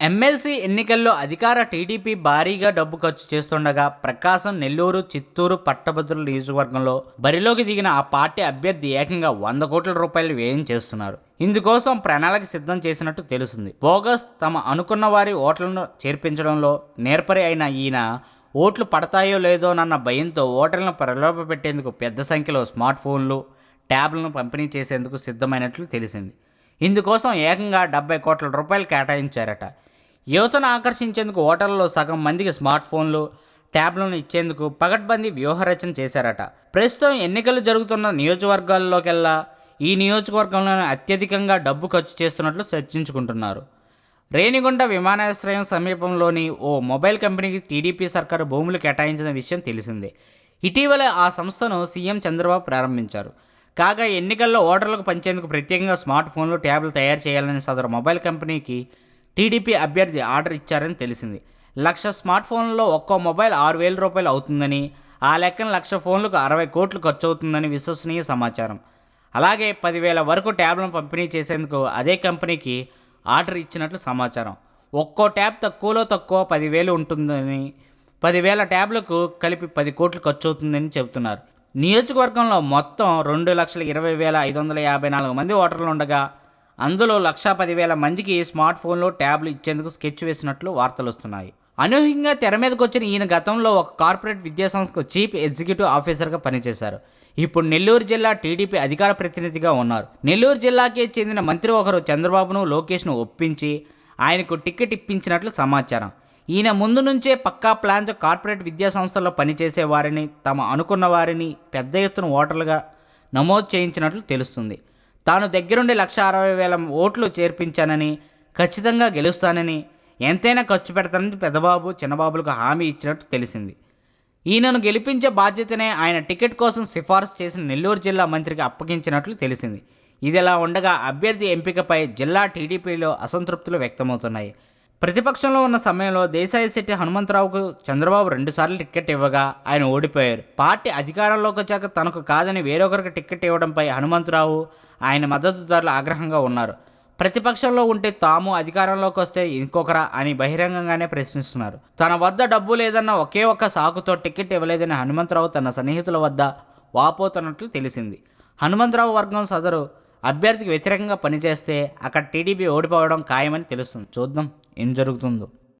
MLC ఎన్నికల్లో అధికార TDP భారీగా డబ్బు ఖర్చు చేస్తుండగా ప్రకాశం నెల్లూరు చిత్తూరు పట్టభద్రుల నియోజకవర్గంలో బరిలోకి దిగిన ఆ పార్టీ అభ్యర్థి ఏకంగా వంద కోట్ల రూపాయలు వ్యయం చేస్తున్నారు. ఇందుకోసం ప్రణాళిక సిద్ధం చేసినట్టు తెలుస్తుంది. బోగస్ తమ అనుకున్న వారి ఓట్లను చేర్పించడంలో నేర్పరి అయిన ఈయన ఓట్లు పడతాయో లేదోనన్న భయంతో ఓటర్లను ప్రలోభపెట్టేందుకు పెద్ద సంఖ్యలో స్మార్ట్ ఫోన్లు ట్యాబ్లను పంపిణీ చేసేందుకు సిద్ధమైనట్లు తెలిసింది. ఇందుకోసం ఏకంగా డెబ్బై కోట్ల రూపాయలు కేటాయించారట. యువతను ఆకర్షించేందుకు ఓటర్లలో సగం మందికి స్మార్ట్ ఫోన్లు ట్యాబ్లను ఇచ్చేందుకు పగడ్బందీ వ్యూహరచన చేశారట. ప్రస్తుతం ఎన్నికలు జరుగుతున్న నియోజకవర్గాల్లోకెల్లా ఈ నియోజకవర్గంలోనే అత్యధికంగా డబ్బు ఖర్చు చేస్తున్నట్లు చర్చించుకుంటున్నారు. రేణిగుంట విమానాశ్రయం సమీపంలోని ఓ మొబైల్ కంపెనీకి టీడీపీ సర్కారు భూములు కేటాయించిన విషయం తెలిసిందే. ఇటీవల ఆ సంస్థను సీఎం చంద్రబాబు ప్రారంభించారు. కాగా ఎన్నికల్లో ఓటర్లకు పంచేందుకు ప్రత్యేకంగా స్మార్ట్ ఫోన్లు ట్యాబ్లు తయారు చేయాలని సదరు మొబైల్ కంపెనీకి టీడీపీ అభ్యర్థి ఆర్డర్ ఇచ్చారని తెలిసింది. లక్ష స్మార్ట్ ఫోన్లలో ఒక్కో మొబైల్ ఆరు వేల రూపాయలు అవుతుందని ఆ లెక్కన లక్ష ఫోన్లకు అరవై కోట్లు ఖర్చు అవుతుందని విశ్వసనీయ సమాచారం. అలాగే పదివేల వరకు ట్యాబ్లను పంపిణీ చేసేందుకు అదే కంపెనీకి ఆర్డర్ ఇచ్చినట్లు సమాచారం. ఒక్కో ట్యాబ్ తక్కువలో తక్కువ పదివేలు ఉంటుందని పదివేల ట్యాబ్లకు కలిపి పది కోట్లు ఖర్చు అవుతుందని చెబుతున్నారు. నియోజకవర్గంలో మొత్తం రెండు లక్షల ఇరవై వేల ఐదు వందల యాభై నాలుగు మంది ఓటర్లు ఉండగా అందులో లక్షా పదివేల మందికి స్మార్ట్ ఫోన్లు ట్యాబ్లు ఇచ్చేందుకు స్కెచ్ వేసినట్లు వార్తలు వస్తున్నాయి. అనూహ్యంగా తెర మీదకి వచ్చిన ఈయన గతంలో ఒక కార్పొరేట్ విద్యాసంస్థకు చీఫ్ ఎగ్జిక్యూటివ్ ఆఫీసర్గా పనిచేశారు. ఇప్పుడు నెల్లూరు జిల్లా టీడీపీ అధికార ప్రతినిధిగా ఉన్నారు. నెల్లూరు జిల్లాకే చెందిన మంత్రి ఒకరు చంద్రబాబును లోకేష్ను ఒప్పించి ఆయనకు టికెట్ ఇప్పించినట్లు సమాచారం. ఈయన ముందు నుంచే పక్కా ప్లాన్తో కార్పొరేట్ విద్యా సంస్థల్లో పనిచేసే వారిని తమ అనుకున్న వారిని పెద్ద ఎత్తున ఓటర్లుగా నమోదు చేయించినట్లు తెలుస్తుంది. తాను దగ్గరుండి లక్ష అరవై వేల ఓట్లు చేర్పించానని ఖచ్చితంగా గెలుస్తానని ఎంతైనా ఖర్చు పెడతానని పెద్దబాబు చిన్నబాబులకు హామీ ఇచ్చినట్టు తెలిసింది. ఈయనను గెలిపించే బాధ్యతనే ఆయన టికెట్ కోసం సిఫార్సు చేసిన నెల్లూరు జిల్లా మంత్రికి అప్పగించినట్లు తెలిసింది. ఇదిలా ఉండగా అభ్యర్థి ఎంపికపై జిల్లా టీడీపీలో అసంతృప్తులు వ్యక్తమవుతున్నాయి. ప్రతిపక్షంలో ఉన్న సమయంలో దేశాయి శెట్టి హనుమంతరావుకు చంద్రబాబు రెండుసార్లు టిక్కెట్ ఇవ్వగా ఆయన ఓడిపోయారు. పార్టీ అధికారంలోకి వచ్చాక తనకు కాదని వేరొకరికి టిక్కెట్ ఇవ్వడంపై హనుమంతరావు ఆయన మద్దతుదారులు ఆగ్రహంగా ఉన్నారు. ప్రతిపక్షంలో ఉంటే తాము అధికారంలోకి వస్తే ఇంకొకరా అని బహిరంగంగానే ప్రశ్నిస్తున్నారు. తన వద్ద డబ్బు లేదన్న ఒకే ఒక్క సాకుతో టికెట్ ఇవ్వలేదని హనుమంతరావు తన సన్నిహితుల వద్ద వాపోతున్నట్లు తెలిసింది. హనుమంతరావు వర్గం సదరు అభ్యర్థికి వ్యతిరేకంగా పనిచేస్తే అక్కడ టీడీపీ ఓడిపోవడం ఖాయమని తెలుస్తుంది. చూద్దాం ఏం జరుగుతుందో.